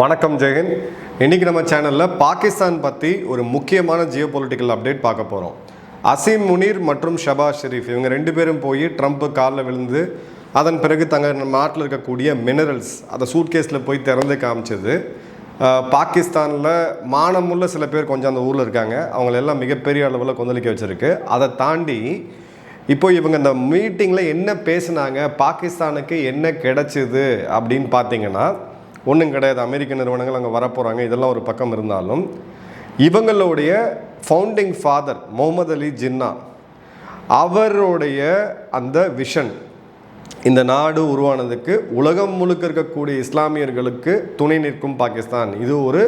வணக்கம் ஜெகன். இன்னைக்கு நம்ம சேனலில் பாகிஸ்தான் பற்றி ஒரு முக்கியமான ஜியோ பொலிட்டிக்கல் அப்டேட் பார்க்க போகிறோம் அசீம் முனீர் மற்றும் ஷபாஸ் ஷெரீஃப் இவங்க ரெண்டு பேரும் போய் ட்ரம்ப்பு காலில் விழுந்து அதன் பிறகு தங்கள் நாட்டில் இருக்கக்கூடிய மினரல்ஸ் அதை சூட்கேஸில் போய் திறந்து காமிச்சது. பாகிஸ்தானில் மானமுள்ள சில பேர் கொஞ்சம் அந்த ஊரில் இருக்காங்க. அவங்கள எல்லாம் மிகப்பெரிய அளவில் கொந்தளிக்க வச்சுருக்கு. அதை தாண்டி இப்போ இவங்க இந்த மீட்டிங்கில் என்ன பேசுனாங்க பாகிஸ்தானுக்கு என்ன கிடைச்சிது அப்படின்னு பார்த்தீங்கன்னா ஒன்றும் கிடையாது. அமெரிக்க நிறுவனங்கள் அங்கே வரப்போகிறாங்க இதெல்லாம் ஒரு பக்கம் இருந்தாலும் இவங்களுடைய ஃபவுண்டிங் ஃபாதர் முகமது அலி ஜின்னா அவருடைய அந்த விஷன் இந்த நாடு உருவானதுக்கு உலகம் முழுக்க இருக்கக்கூடிய இஸ்லாமியர்களுக்கு துணை நிற்கும் பாகிஸ்தான். இது ஒரு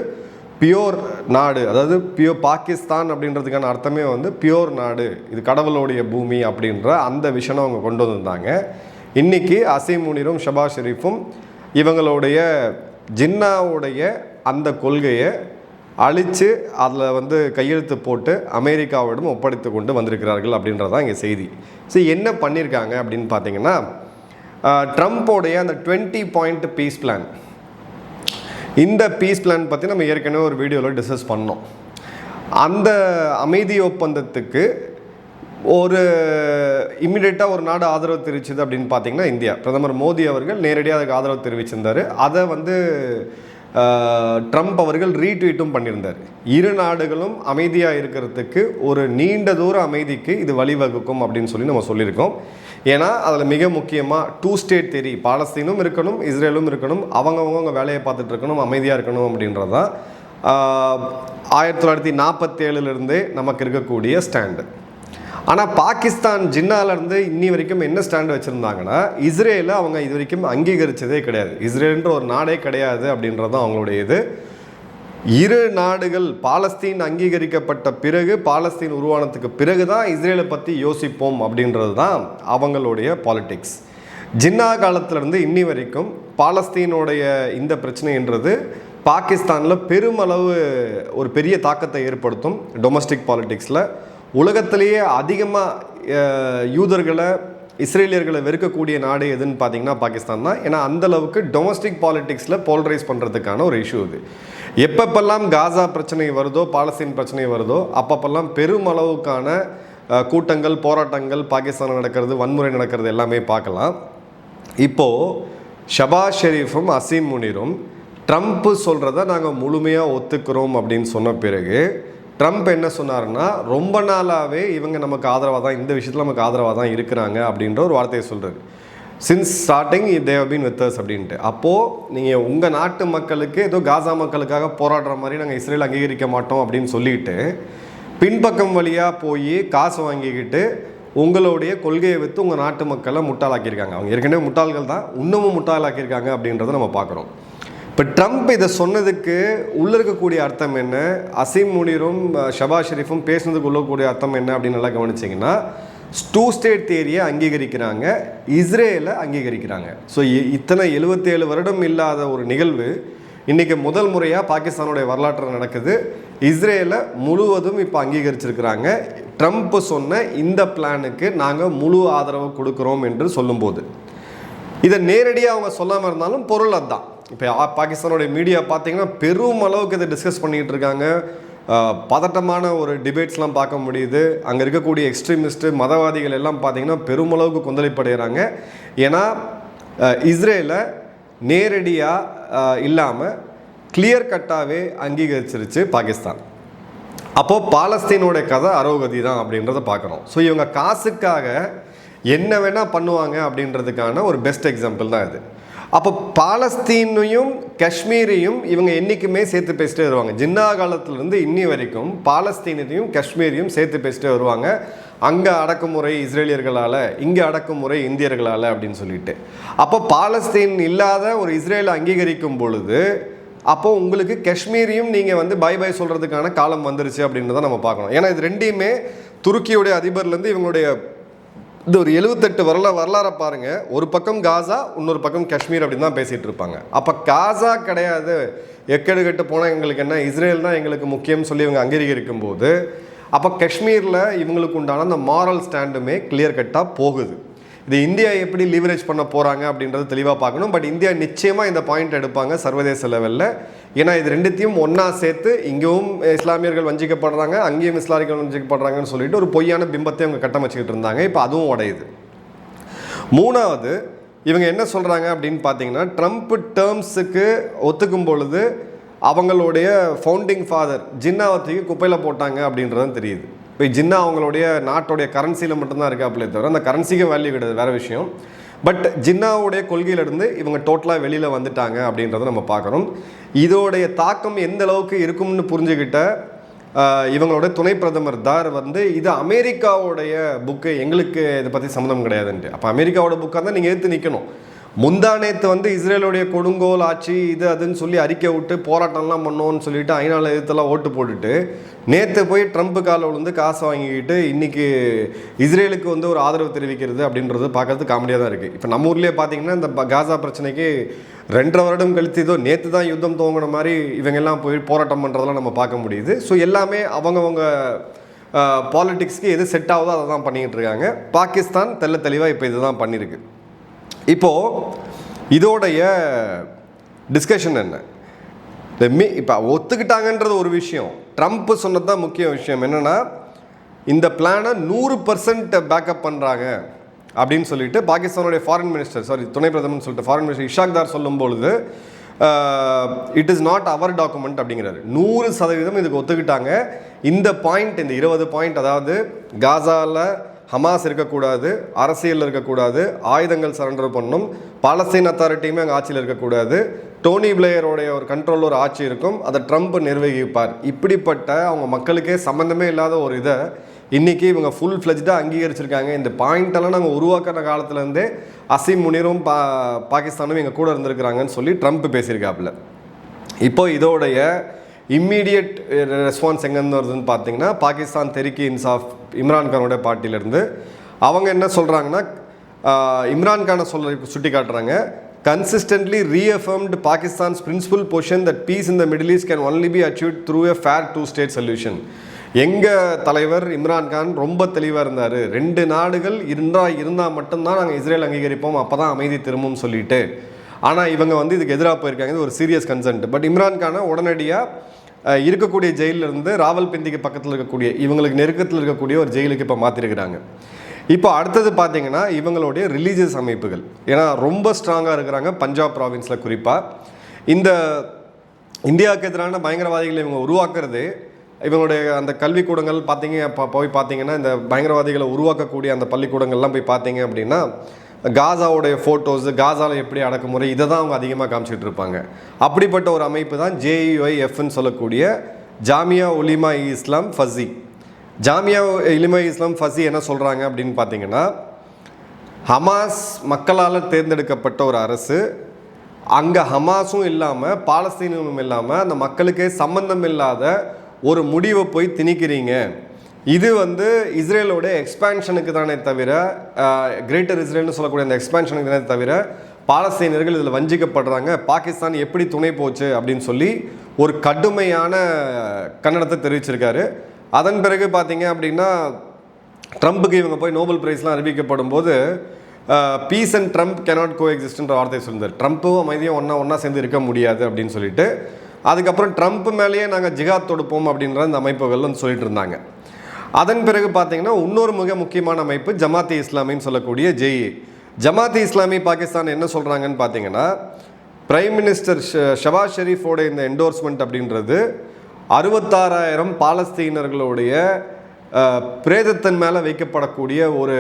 பியோர் நாடு. அதாவது பியோ பாகிஸ்தான் அப்படின்றதுக்கான அர்த்தமே வந்து பியோர் நாடு. இது கடவுளுடைய பூமி அப்படின்ற அந்த விஷனை அவங்க கொண்டு வந்திருந்தாங்க. இன்னைக்கு அசீம் முனிரும் ஷபாஸ் ஷெரீஃபும் இவங்களுடைய ஜின்னாவுடைய அந்த கொள்கையை அழித்து அதில் வந்து கையெழுத்து போட்டு அமெரிக்காவிடம் ஒப்படைத்து கொண்டு வந்திருக்கிறார்கள் அப்படின்றதான் இங்கே செய்தி. சரி என்ன பண்ணியிருக்காங்க அப்படின்னு பார்த்தீங்கன்னா ட்ரம்ப்போடைய அந்த டுவெண்ட்டி பாயிண்ட் பீஸ் பிளான். இந்த பீஸ் பிளான் பற்றி நம்ம ஏற்கனவே ஒரு வீடியோவில் டிஸ்கஸ் பண்ணோம். அந்த அமைதி ஒப்பந்தத்துக்கு ஒரு இம்மிடியேட்டாக ஒரு நாடு ஆதரவு தெரிவிச்சது அப்படின்னு பார்த்தீங்கன்னா இந்தியா. பிரதமர் மோடி அவர்கள் நேரடியாக அதுக்கு ஆதரவு தெரிவிச்சிருந்தார். அதை வந்து ட்ரம்ப் அவர்கள் ரீட்வீட்டும் பண்ணியிருந்தார். இரு நாடுகளும் அமைதியாக இருக்கிறதுக்கு ஒரு நீண்ட தூர அமைதிக்கு இது வழிவகுக்கும் அப்படின்னு சொல்லி நம்ம சொல்லியிருக்கோம். ஏன்னா அதில் மிக முக்கியமாக டூ ஸ்டேட் தெரி பாலஸ்தீனும் இருக்கணும் இஸ்ரேலும் இருக்கணும் அவங்கவுங்க வேலையை பார்த்துட்டு இருக்கணும் அமைதியாக இருக்கணும் அப்படின்றது தான் ஆயிரத்தி தொள்ளாயிரத்தி நாற்பத்தேழுலேருந்தே நமக்கு இருக்கக்கூடிய ஸ்டாண்டு ஆனால் பாகிஸ்தான் ஜின்னாலேருந்து இன்னி வரைக்கும் என்ன ஸ்டாண்ட் வச்சுருந்தாங்கன்னா இஸ்ரேலை அவங்க இது வரைக்கும் அங்கீகரித்ததே கிடையாது. இஸ்ரேல்ன்ற ஒரு நாடே கிடையாது அப்படின்றது தான் அவங்களுடைய இது. இரு நாடுகள் பாலஸ்தீன் அங்கீகரிக்கப்பட்ட பிறகு பாலஸ்தீன் உருவானதுக்கு பிறகு தான் இஸ்ரேலை பற்றி யோசிப்போம் அப்படின்றது தான் அவங்களுடைய பாலிட்டிக்ஸ் ஜின்னா காலத்திலேருந்து இன்னி வரைக்கும் பாலஸ்தீனுடைய இந்த பிரச்சனைன்றது பாகிஸ்தானில் பெருமளவு ஒரு பெரிய தாக்கத்தை ஏற்படுத்தும் டொமஸ்டிக் பாலிட்டிக்ஸில் உலகத்திலேயே அதிகமாக யூதர்களை இஸ்ரேலியர்களை வெறுக்கக்கூடிய நாடு எதுன்னு பார்த்தீங்கன்னா பாகிஸ்தான் தான். ஏன்னா அந்தளவுக்கு டொமஸ்டிக் பாலிட்டிக்ஸில் போல்ரைஸ் பண்ணுறதுக்கான ஒரு இஷ்யூ இது எப்பப்பெல்லாம் காசா பிரச்சனை வருதோ பாலஸ்தீன் பிரச்சனை வருதோ அப்பப்பெல்லாம் பெருமளவுக்கான கூட்டங்கள் போராட்டங்கள் பாகிஸ்தானில் நடக்கிறது வன்முறை நடக்கிறது எல்லாமே பார்க்கலாம் இப்போது ஷபாஸ் ஷெரீஃபும் அசீம் முனிரும் ட்ரம்ப்பு சொல்கிறத நாங்கள் முழுமையாக ஒத்துக்கிறோம் அப்படின்னு சொன்ன பிறகு ட்ரம்ப் என்ன சொன்னார்னா ரொம்ப நாளாகவே இவங்க நமக்கு ஆதரவாக தான் இந்த விஷயத்தில் நமக்கு ஆதரவாக தான் இருக்கிறாங்க அப்படின்ற ஒரு வார்த்தையை சொல்கிறாரு since starting they've been with அப்படின்ட்டு. அப்போது நீங்கள் உங்கள் நாட்டு மக்களுக்கு ஏதோ காசா மக்களுக்காக போராடுற மாதிரி நாங்கள் இஸ்ரேல் அங்கீகரிக்க மாட்டோம் அப்படின்னு சொல்லிட்டு பின்பக்கம் வழியாக போய் காசு வாங்கிக்கிட்டு உங்களுடைய கொள்கையை வைத்து உங்கள் நாட்டு மக்களை முட்டாளாக்கியிருக்காங்க. அவங்க ஏற்கனவே முட்டாள்கள் தான் இன்னமும் முட்டாளாக்கியிருக்காங்க அப்படின்றத நம்ம பார்க்குறோம். இப்போ ட்ரம்ப் இதை சொன்னதுக்கு உள்ளே இருக்கக்கூடிய அர்த்தம் என்ன? அசீம் முனீரும் அஹ், ஷெரீஃபும் பேசுனதுக்கு உள்ளக்கூடிய அர்த்தம் என்ன அப்படின்னு நல்லா கவனிச்சிங்கன்னா டூ ஸ்டேட் தேரியை அங்கீகரிக்கிறாங்க இஸ்ரேலை அங்கீகரிக்கிறாங்க. ஸோ இத்தனை எழுபத்தேழு வருடம் இல்லாத ஒரு நிகழ்வு இன்றைக்கி முதல் முறையாக பாகிஸ்தானுடைய வரலாற்றில் நடக்குது. இஸ்ரேலை முழுவதும் இப்போ அங்கீகரிச்சிருக்கிறாங்க. ட்ரம்ப் சொன்ன இந்த பிளானுக்கு நாங்கள் முழு ஆதரவு கொடுக்குறோம் என்று சொல்லும்போது. இதை நேரடியாக அவங்க சொல்லாமல் இருந்தாலும் பொருள் அதுதான். இப்போ பாகிஸ்தானோடைய மீடியா பார்த்தீங்கன்னா பெரும் அளவுக்கு இதை டிஸ்கஸ் பண்ணிக்கிட்டு இருக்காங்க. பதட்டமான ஒரு டிபேட்ஸ்லாம் பார்க்க முடியுது. அங்கே இருக்கக்கூடிய எக்ஸ்ட்ரீமிஸ்ட்டு மதவாதிகள் எல்லாம் பார்த்தீங்கன்னா பெருமளவுக்கு கொந்தளிப்படைகிறாங்க ஏன்னா இஸ்ரேலை நேரடியாக இல்லாமல் கிளியர் கட்டாகவே அங்கீகரிச்சிருச்சு பாகிஸ்தான். அப்போது பாலஸ்தீனோட கதை அரோகதி தான் அப்படின்றத பார்க்குறோம். ஸோ இவங்க காசுக்காக என்ன வேணால் பண்ணுவாங்க அப்படின்றதுக்கான ஒரு பெஸ்ட் எக்ஸாம்பிள் தான் இது. அப்போ பாலஸ்தீனையும் காஷ்மீரையும் இவங்க என்றைக்குமே சேர்த்து பேசிட்டே வருவாங்க. ஜின்னா காலத்துலேருந்து இன்னி வரைக்கும் பாலஸ்தீனத்தையும் காஷ்மீரையும் சேர்த்து பேசிட்டே வருவாங்க. அங்கே அடக்குமுறை இஸ்ரேலியர்களால் இங்கே அடக்குமுறை இந்தியர்களால் அப்படின்னு சொல்லிட்டு. அப்போ பாலஸ்தீன் இல்லாத ஒரு இஸ்ரேலை அங்கீகரிக்கும் பொழுது அப்போது உங்களுக்கு காஷ்மீரையும் நீங்கள் வந்து பை பை சொல்கிறதுக்கான காலம் வந்துருச்சு தான் நம்ம பார்க்கணும். ஏன்னா இது ரெண்டையுமே துருக்கியுடைய அதிபர்லேருந்து இவங்களுடைய இது ஒரு எழுபத்தெட்டு வரல வரலாறை பாருங்க. ஒரு பக்கம் காசா இன்னொரு பக்கம் காஷ்மீர் அப்படின்னு தான் பேசிட்டு இருப்பாங்க. அப்போ காசா கிடையாது. எக்கெடு கெட்டு போனால் எங்களுக்கு என்ன? இஸ்ரேல் தான் எங்களுக்கு முக்கியம்னு சொல்லி இவங்க அங்கீகரிக்கும் போது அப்போ காஷ்மீரில் இவங்களுக்கு உண்டான அந்த மாரல் ஸ்டாண்டுமே கிளியர் கட்டாக போகுது. இது இந்தியா எப்படி லீவரேஜ் பண்ண போகிறாங்க அப்படின்றது தெளிவாக பார்க்கணும். பட் இந்தியா நிச்சயமாக இந்த பாயிண்ட் எடுப்பாங்க சர்வதேச லெவலில் ஏன்னா இது ரெண்டுத்தையும் ஒன்றா சேர்த்து இங்கேயும் இஸ்லாமியர்கள் வஞ்சிக்கப்படுறாங்க அங்கேயும் இஸ்லாமியர்கள் வஞ்சிக்கப்படுறாங்கன்னு சொல்லிட்டு ஒரு பொய்யான பிம்பத்தை அவங்க கட்டமைச்சிக்கிட்டு இருந்தாங்க. இப்போ அதுவும் உடையுது. மூணாவது இவங்க என்ன சொல்கிறாங்க அப்படின்னு பார்த்தீங்கன்னா ட்ரம்ப் டேர்ம்ஸுக்கு ஒத்துக்கும் பொழுது அவங்களுடைய ஃபவுண்டிங் ஃபாதர் ஜின்னாவத்துக்கு குப்பையில் போட்டாங்க அப்படின்றதும் தெரியுது. இப்போ ஜின்னா அவங்களுடைய நாட்டுடைய கரன்சியில் மட்டும்தான் இருக்காப்புலே தவிர அந்த கரன்சிக்கும் வேல்யூ கிடையாது வேறு விஷயம். பட் ஜின்னாவுடைய கொள்கையிலிருந்து இவங்க டோட்டலாக வெளியில் வந்துட்டாங்க அப்படின்றத நம்ம பார்க்குறோம் இதோடைய தாக்கம் எந்த அளவுக்கு இருக்கும்னு புரிஞ்சுக்கிட்ட இவங்களோட துணை பிரதமர் தார் வந்து இது அமெரிக்காவுடைய புக்கு எங்களுக்கு இதை பற்றி சம்மந்தம் கிடையாதுன்ட்டு. அப்போ அமெரிக்காவோட புக்காக தான் நீங்கள் எடுத்து நிற்கணும் முந்தா நேற்று வந்து இஸ்ரேலுடைய கொடுங்கோல் ஆட்சி இது அதுன்னு சொல்லி அறிக்கை விட்டு போராட்டம்லாம் பண்ணோன்னு சொல்லிட்டு ஐநாவில் இதெல்லாம் ஓட்டு போட்டுட்டு நேற்று போய் ட்ரம்ப் காலில் விழுந்து காசை வாங்கிக்கிட்டு இன்றைக்கி இஸ்ரேலுக்கு வந்து ஒரு ஆதரவு தெரிவிக்கிறது அப்படின்றது பார்க்கறது காமெடியாக தான் இருக்குது இப்போ நம்ம ஊர்லேயே பார்த்தீங்கன்னா இந்த ப- காசா பிரச்சனைக்கு ரெண்டரை வருடம் கழித்து ஏதோ நேற்று தான் யுத்தம் துவங்கின மாதிரி இவங்கெல்லாம் போய் போராட்டம் பண்ணுறதெல்லாம் நம்ம பார்க்க முடியுது. ஸோ எல்லாமே அவங்கவங்க பாலிட்டிக்ஸ்க்கு எது செட் ஆகுதோ அதை தான் பண்ணிக்கிட்டு இருக்காங்க. பாகிஸ்தான் தெள்ள தெளிவாக இப்போ இதுதான் பண்ணியிருக்கு இப்போது இதோடைய டிஸ்கஷன் என்ன? இந்த மீ இப்போ ஒத்துக்கிட்டாங்கன்றது ஒரு விஷயம். ட்ரம்ப் சொன்னது தான் முக்கிய விஷயம். என்னென்னா இந்த பிளானை நூறு பர்சன்ட் பேக்கப் பண்ணுறாங்க அப்படின்னு சொல்லிட்டு பாகிஸ்தானுடைய ஃபாரின் மினிஸ்டர் சாரி துணை பிரதமர்னு சொல்லிட்டு ஃபாரின் மினிஸ்டர் இஷாக் தார் சொல்லும் பொழுது it is not our document அப்படிங்கிறாரு. நூறு சதவீதம் இதுக்கு ஒத்துக்கிட்டாங்க. இந்த பாயிண்ட் இந்த இருபது பாயிண்ட் அதாவது காசாவில் ஹமாஸ் இருக்கக்கூடாது அரசியலில் இருக்கக்கூடாது ஆயுதங்கள் சரண்டர் பண்ணணும். பாலஸ்தீன் அத்தாரிட்டியுமே அங்கே ஆட்சியில் இருக்கக்கூடாது. டோனி பிளேயருடைய ஒரு கண்ட்ரோல் ஒரு ஆட்சி இருக்கும். அதை ட்ரம்ப் நிர்வகிப்பார். இப்படிப்பட்ட அவங்க மக்களுக்கே சம்மந்தமே இல்லாத ஒரு இதை இன்றைக்கி இவங்க ஃபுல் ஃப்ளெஜ்டாக அங்கீகரிச்சிருக்காங்க. இந்த பாயிண்டெல்லாம் நாங்கள் உருவாக்குற காலத்துலேருந்தே அசீம் முனிரும் பா பாகிஸ்தானும் எங்கள் கூட இருந்திருக்கிறாங்கன்னு சொல்லி ட்ரம்ப் பேசியிருக்காப்புல. இப்போ இதோடைய இம்மீடியட் ரெஸ்பான்ஸ் எங்கேருந்து வருதுன்னு பார்த்தீங்கன்னா பாகிஸ்தான் தெரிக்கி இன்சாஃப் இம்ரான்கானோட பார்ட்டியிலேருந்து அவங்க என்ன சொல்கிறாங்கன்னா இம்ரான் கானை சொல்ல சுட்டி காட்டுறாங்க consistently reaffirmed Pakistan's principal position that peace in the Middle East can only be achieve through a fair two state solution எங்கள் தலைவர் இம்ரான் கான் ரொம்ப தெளிவாக இருந்தார். ரெண்டு நாடுகள் இருந்தால் இருந்தால் மட்டும்தான் நாங்கள் இஸ்ரேல் அங்கீகரிப்போம். அப்போ தான் அமைதி திரும்பும் சொல்லிட்டு. ஆனால் இவங்க வந்து இதுக்கு எதிராக போயிருக்காங்க இது ஒரு சீரியஸ் கன்சென்ட் பட் இம்ரான்கானை உடனடியாக இருக்கக்கூடிய ஜெயிலிருந்து இருந்து ராவல்பிண்டிக்கு பக்கத்தில் இருக்கக்கூடிய இவங்களுக்கு நெருக்கத்தில் இருக்கக்கூடிய ஒரு ஜெயிலுக்கு இப்போ மாற்றிருக்கிறாங்க இப்போ அடுத்தது பார்த்தீங்கன்னா இவங்களுடைய ரிலீஜியஸ் அமைப்புகள். ஏன்னா ரொம்ப ஸ்ட்ராங்காக இருக்கிறாங்க பஞ்சாப் ப்ராவின்ஸில் குறிப்பாக இந்த இந்தியாவுக்கு எதிரான பயங்கரவாதிகளை இவங்க உருவாக்குறது இவங்களுடைய அந்த கல்விக்கூடங்கள் பார்த்தீங்க போய் பார்த்தீங்கன்னா இந்த பயங்கரவாதிகளை உருவாக்கக்கூடிய அந்த பள்ளிக்கூடங்கள்லாம் போய் பார்த்தீங்க அப்படின்னா காசாவுடைய ஃபோட்டோஸ் காசாவில் எப்படி அடக்குமுறை இதை தான் அவங்க அதிகமாக காமிச்சிட்டு இருப்பாங்க. அப்படிப்பட்ட ஒரு அமைப்பு தான் ஜேயுஐஎஃப்னு சொல்லக்கூடிய ஜாமியா உலிமா இஸ்லாம் ஃபசி ஜாமியா இலிமா இஸ்லாம் ஃபசி என்ன சொல்கிறாங்க அப்படின்னு பார்த்தீங்கன்னா ஹமாஸ் மக்களால் தேர்ந்தெடுக்கப்பட்ட ஒரு அரசு அங்கே ஹமாஸும் இல்லாமல் பாலஸ்தீனமும் இல்லாமல் அந்த மக்களுக்கே சம்பந்தம் இல்லாத ஒரு முடிவை போய் திணிக்கிறீங்க. இது வந்து இஸ்ரேலோட எக்ஸ்பேன்ஷனுக்கு தானே தவிர கிரேட்டர் இஸ்ரேல்னு சொல்லக்கூடிய அந்த எக்ஸ்பேன்ஷனுக்கு தானே தவிர பாலஸ்தீனர்கள் இதில் வஞ்சிக்கப்படுறாங்க. பாகிஸ்தான் எப்படி துணை போச்சு அப்படின்னு சொல்லி ஒரு கடுமையான கன்னடத்தை தெரிவிச்சிருக்காரு. அதன் பிறகு பார்த்தீங்க அப்படின்னா ட்ரம்ப்புக்கு இவங்க போய் நோபல் பிரைஸ்லாம் அறிவிக்கப்படும் போது peace and Trump cannot co எக்ஸிஸ்ட்ன்ற வார்த்தை சொல்லியிருந்தார். ட்ரம்ப்பும் அமைதியும் ஒன்றா ஒன்றா சேர்ந்து இருக்க முடியாது அப்படின்னு சொல்லிட்டு அதுக்கப்புறம் ட்ரம்ப் மேலேயே நாங்கள் ஜிகாத் தொடுப்போம் அப்படின்ற அந்த அமைப்புகள் வந்து சொல்லிட்டு இருந்தாங்க. அதன் பிறகு பார்த்தீங்கன்னா இன்னொரு மிக முக்கியமான அமைப்பு ஜமாத்தி இஸ்லாமின்னு சொல்லக்கூடிய ஜெய் ஜமாத்தி இஸ்லாமி பாகிஸ்தான் என்ன சொல்கிறாங்கன்னு பார்த்தீங்கன்னா பிரைம் மினிஸ்டர் ஷ- ஷெரீஃபோட இந்த என்டோர்ஸ்மெண்ட் அப்படின்றது அறுபத்தாறாயிரம் பாலஸ்தீனர்களுடைய பிரேதத்தன் மேலே வைக்கப்படக்கூடிய ஒரு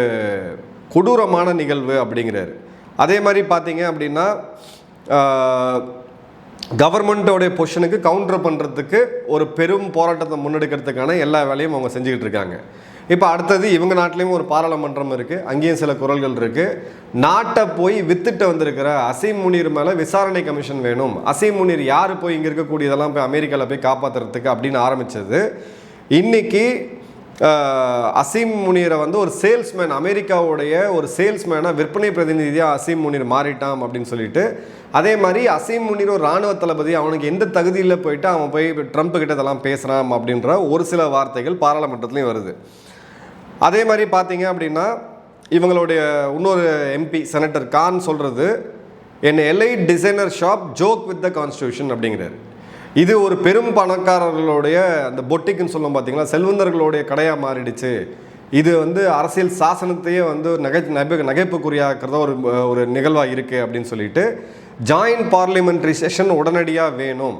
கொடூரமான நிகழ்வு அப்படிங்கிறாரு. அதே மாதிரி பார்த்தீங்க அப்படின்னா கவர்மெண்ட்டோடைய பொஷனுக்கு கவுண்டர் பண்ணுறதுக்கு ஒரு பெரும் போராட்டத்தை முன்னெடுக்கிறதுக்கான எல்லா வேலையும் அவங்க செஞ்சுக்கிட்டு இருக்காங்க. இப்போ அடுத்தது இவங்க நாட்டிலையும் ஒரு பாராளுமன்றம் இருக்குது அங்கேயும் சில குரல்கள் இருக்குது நாட்டை போய் வித்துட்டு வந்திருக்கிற அசீம் முனீர் மேலே விசாரணை கமிஷன் வேணும். அசீம் முனீர் யார் போய் இங்கே இருக்கக்கூடியதெல்லாம் போய் அமெரிக்காவில் போய் காப்பாற்றுறதுக்கு அப்படின்னு ஆரம்பித்தது இன்னைக்கு அசீம் முனீரை வந்து ஒரு சேல்ஸ்மேன் அமெரிக்காவுடைய ஒரு சேல்ஸ்மேனாக விற்பனை பிரதிநிதியாக அசீம் முனீர் மாறிட்டான் அப்படின்னு சொல்லிட்டு அதே மாதிரி அசீம் முனீர் ஒரு ராணுவ தளபதி அவனுக்கு எந்த தகுதியில் போயிட்டு அவன் போய் ட்ரம்ப் கிட்ட இதெல்லாம் பேசுகிறான் அப்படின்ற ஒரு சில வார்த்தைகள் பாராளுமன்றத்துலேயும் வருது. அதே மாதிரி பார்த்தீங்க அப்படின்னா இவங்களுடைய இன்னொரு எம்பி செனட்டர் கான் சொல்கிறது an elite designer shop joke with the constitution அப்படிங்கிறாரு. இது ஒரு பெரும் பணக்காரர்களுடைய அந்த பொட்டிக்குன்னு சொல்லுவோம் பார்த்தீங்களா செல்வந்தர்களுடைய கடையாக மாறிடுச்சு. இது வந்து அரசியல் சாசனத்தையே வந்து நகை நகை நகைப்புக்குறியாக்கிறதா ஒரு ஒரு நிகழ்வாக இருக்குது அப்படின்னு சொல்லிட்டு ஜாயின்ட் பார்லிமெண்ட்ரி செஷன் உடனடியாக வேணும்.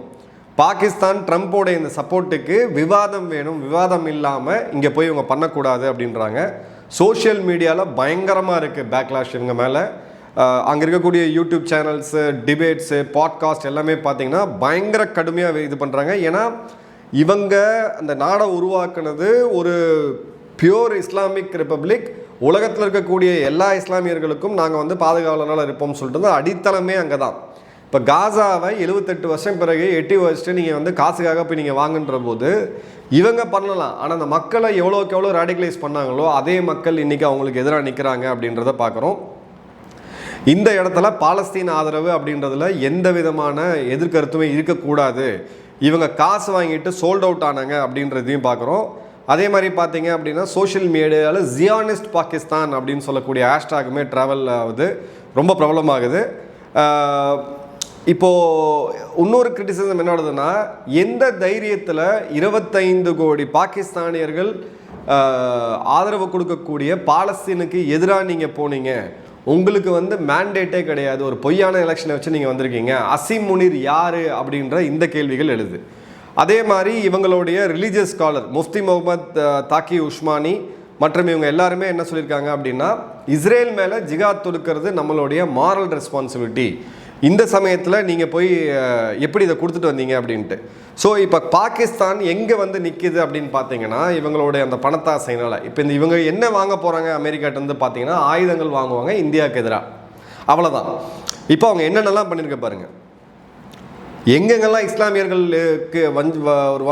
பாகிஸ்தான் ட்ரம்ப்போட இந்த சப்போர்ட்டுக்கு விவாதம் வேணும். விவாதம் இல்லாமல் இங்கே போய் இவங்க பண்ணக்கூடாது அப்படின்றாங்க. சோஷியல் மீடியாவில் பயங்கரமாக இருக்குது பேக்லாஷ் இவங்க மேலே. அங்கே இருக்கக்கூடிய யூடியூப் சேனல்ஸு டிபேட்ஸு பாட்காஸ்ட் எல்லாமே பார்த்தீங்கன்னா பயங்கர கடுமையாக இது பண்ணுறாங்க ஏன்னா இவங்க அந்த நாடை உருவாக்குனது ஒரு பியூர் இஸ்லாமிக் ரிப்பப்ளிக் உலகத்தில் இருக்கக்கூடிய எல்லா இஸ்லாமியர்களுக்கும் நாங்கள் வந்து பாதுகாவலனால் இருப்போம்னு சொல்லிட்டு அடித்தளமே அங்கே தான் இப்போ காசாவை எழுபத்தெட்டு வருஷம் பிறகு எட்டி வச்சுட்டு நீங்கள் வந்து காசுக்காக போய் நீங்கள் வாங்குன்ற போது இவங்க பண்ணலாம். ஆனால் அந்த மக்களை எவ்வளோக்கு எவ்வளோ ரேடிகலைஸ் பண்ணாங்களோ அதே மக்கள் இன்றைக்கி அவங்களுக்கு எதிராக நிற்கிறாங்க அப்படின்றத பார்க்குறோம் இந்த இடத்துல பாலஸ்தீன் ஆதரவு அப்படின்றதுல எந்த விதமான எதிர்கருத்துமே இருக்கக்கூடாது. இவங்க காசு வாங்கிட்டு சோல்ட் அவுட் ஆனாங்க அப்படின்றதையும் பார்க்குறோம். அதே மாதிரி பார்த்தீங்க அப்படின்னா சோஷியல் மீடியாவில் ஜியானிஸ்ட் பாகிஸ்தான் அப்படின்னு சொல்லக்கூடிய ஹேஷ்டாகுமே ட்ராவல் ஆகுது. ரொம்ப பிரபலமாகுது. இப்போது இன்னொரு கிரிட்டிசிசம் என்னோடதுன்னா எந்த தைரியத்தில் இருபத்தைந்து கோடி பாகிஸ்தானியர்கள் ஆதரவு கொடுக்கக்கூடிய பாலஸ்தீனுக்கு எதிராக நீங்கள் போனீங்க? உங்களுக்கு வந்து மேண்டேட்டே கிடையாது. ஒரு பொய்யான எலெக்ஷனை வச்சு நீங்கள் வந்திருக்கீங்க. அசீம் முனிர் யார் அப்படின்ற இந்த கேள்விகள் எழுது. அதே மாதிரி இவங்களுடைய ரிலீஜியஸ் ஸ்காலர் முஃப்தி முகமது தாக்கி உஸ்மானி மற்றும் இவங்க எல்லாருமே என்ன சொல்லியிருக்காங்க அப்படின்னா இஸ்ரேல் மேலே ஜிகாத் தொடுக்கிறது நம்மளுடைய மாரல் ரெஸ்பான்சிபிலிட்டி இந்த சமயத்தில் நீங்கள் போய் எப்படி இதை கொடுத்துட்டு வந்தீங்க அப்படின்ட்டு. ஸோ இப்போ பாகிஸ்தான் எங்கே வந்து நிற்கிது அப்படின்னு பார்த்தீங்கன்னா இவங்களுடைய அந்த பணத்தாசைனால் இப்போ இந்த இவங்க என்ன வாங்க போகிறாங்க அமெரிக்காட்டேருந்து பார்த்தீங்கன்னா ஆயுதங்கள் வாங்குவாங்க இந்தியாவுக்கு எதிராக. அவ்வளோதான் இப்போ அவங்க என்னென்னலாம் பண்ணியிருக்க பாருங்கள் எங்கெங்கெல்லாம் இஸ்லாமியர்களுக்கு வஞ்ச் வ- ஒரு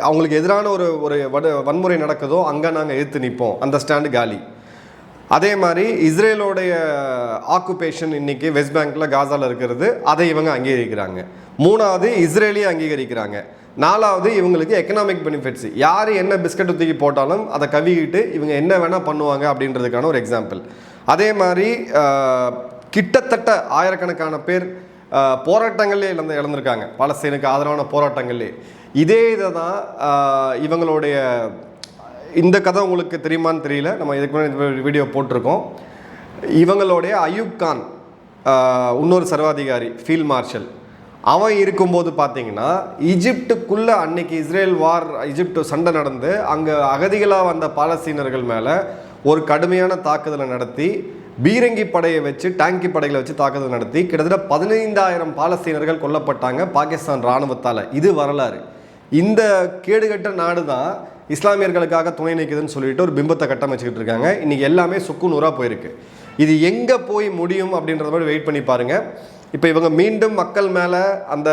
அவங்களுக்கு எதிரான ஒரு ஒரு வட- வன்முறை நடக்குதோ அங்கே நாங்கள் எதிர்த்து நிற்போம் அந்த ஸ்டாண்டு காலி. அதே மாதிரி இஸ்ரேலோடைய ஆக்குபேஷன் இன்னைக்கு வெஸ்ட் பேங்க்கில் காசால இருக்கிறது. அதை இவங்க அங்கீகரிக்கிறாங்க. மூணாவது இஸ்ரேலியை அங்கீகரிக்கிறாங்க. நாலாவது இவங்களுக்கு எக்கனாமிக் பெனிஃபிட்ஸ் யார் என்ன பிஸ்கட் தூக்கி போட்டாலும் அதை கவிக்கிட்டு இவங்க என்ன வேணால் பண்ணுவாங்க அப்படின்றதுக்கான ஒரு எக்ஸாம்பிள் அதே மாதிரி கிட்டத்தட்ட ஆயிரக்கணக்கான பேர் போராட்டங்களே இழந்து இழந்திருக்காங்க. பாலஸ்தீனுக்கு ஆதரவான போராட்டங்களே இதே இதை தான் இவங்களுடைய இந்த கதை உங்களுக்கு தெரியுமான்னு தெரியல. நம்ம இதுக்கு முன்னாடி வீடியோ போட்டிருக்கோம். இவங்களுடைய அயூப் கான் இன்னொரு சர்வாதிகாரி ஃபீல்ட் மார்ஷல் அவன் இருக்கும்போது பார்த்தீங்கன்னா ஈஜிப்டுக்குள்ளே அன்னைக்கு இஸ்ரேல் வார் ஈஜிப்ட் சண்டை நடந்து அங்கே அகதிகளாக வந்த பாலஸ்தீனர்கள் மேலே ஒரு கடுமையான தாக்குதலை நடத்தி பீரங்கி படையை வச்சு டேங்கி படைகளை வச்சு தாக்குதல் நடத்தி கிட்டத்தட்ட பதினைந்தாயிரம் பாலஸ்தீனர்கள் கொல்லப்பட்டாங்க பாகிஸ்தான் இராணுவத்தால் இது வரலாறு. இந்த கேடுகட்ட நாடு தான் இஸ்லாமியர்களுக்காக துணை நிற்குதுன்னு சொல்லிட்டு ஒரு பிம்பத்தை கட்டமைச்சிக்கிட்டு இருக்காங்க. இன்னைக்கு எல்லாமே சுக்கு நூறாக போயிருக்கு. இது எங்கே போய் முடியும் அப்படின்றத மாதிரி வெயிட் பண்ணி பாருங்கள் இப்போ இவங்க மீண்டும் மக்கள் மேலே அந்த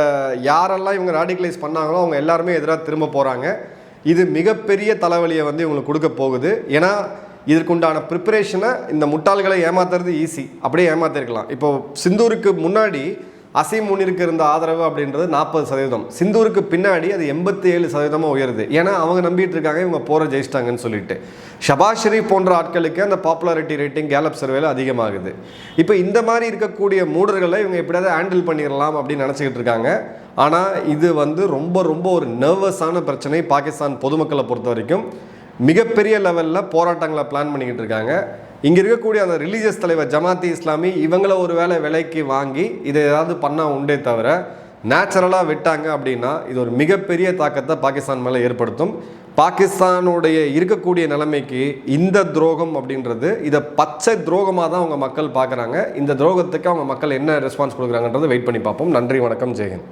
யாரெல்லாம் இவங்க ராடிகலைஸ் பண்ணாங்களோ அவங்க எல்லாருமே எதிராக திரும்ப போகிறாங்க இது மிகப்பெரிய தலைவலியை வந்து இவங்களுக்கு கொடுக்க போகுது. ஏன்னா இதற்குண்டான ப்ரிப்பரேஷனை இந்த முட்டாள்களை ஏமாத்துறது ஈஸி அப்படியே ஏமாத்திருக்கலாம். இப்போ சிந்தூருக்கு முன்னாடி அசீம் முனிருக்கு இருந்த ஆதரவு அப்படின்றது நாற்பது சதவீதம். சிந்தூருக்கு பின்னாடி அது எண்பத்தி ஏழு சதவீதமாக உயருது. ஏன்னா அவங்க நம்பிட்டு இருக்காங்க இவங்க போகிற ஜெயிச்சிட்டாங்கன்னு சொல்லிட்டு. ஷபாஷ் ஷெரீப் போன்ற ஆட்களுக்கு அந்த பாப்புலாரிட்டி ரேட்டிங் கேலப் சர்வேல அதிகமாகுது. இப்போ இந்த மாதிரி இருக்கக்கூடிய மூடர்களை இவங்க எப்படியாவது ஹேண்டில் பண்ணிடலாம் அப்படின்னு நினச்சிக்கிட்டு இருக்காங்க. ஆனால் இது வந்து ரொம்ப ரொம்ப ஒரு நர்வஸான பிரச்சனை பாகிஸ்தான் பொதுமக்களை பொறுத்த வரைக்கும். மிகப்பெரிய லெவலில் போராட்டங்களை பிளான் பண்ணிக்கிட்டு இருக்காங்க. இங்கே இருக்கக்கூடிய அந்த ரிலீஜியஸ் தலைவர் ஜமாத்தி இஸ்லாமி இவங்கள ஒரு வேளை விலைக்கு வாங்கி இதை ஏதாவது பண்ணால் உண்டே தவிர நேச்சுரலாக விட்டாங்க அப்படின்னா இது ஒரு மிகப்பெரிய தாக்கத்தை பாகிஸ்தான் மேலே ஏற்படுத்தும். பாகிஸ்தானுடைய இருக்கக்கூடிய நிலைமைக்கு இந்த துரோகம் அப்படின்றது இதை பச்சை துரோகமாக தான் அவங்க மக்கள் பார்க்குறாங்க. இந்த துரோகத்துக்கு அவங்க மக்கள் என்ன ரெஸ்பான்ஸ் கொடுக்குறாங்கன்றதை வெயிட் பண்ணி பார்ப்போம். நன்றி வணக்கம் ஜெயன்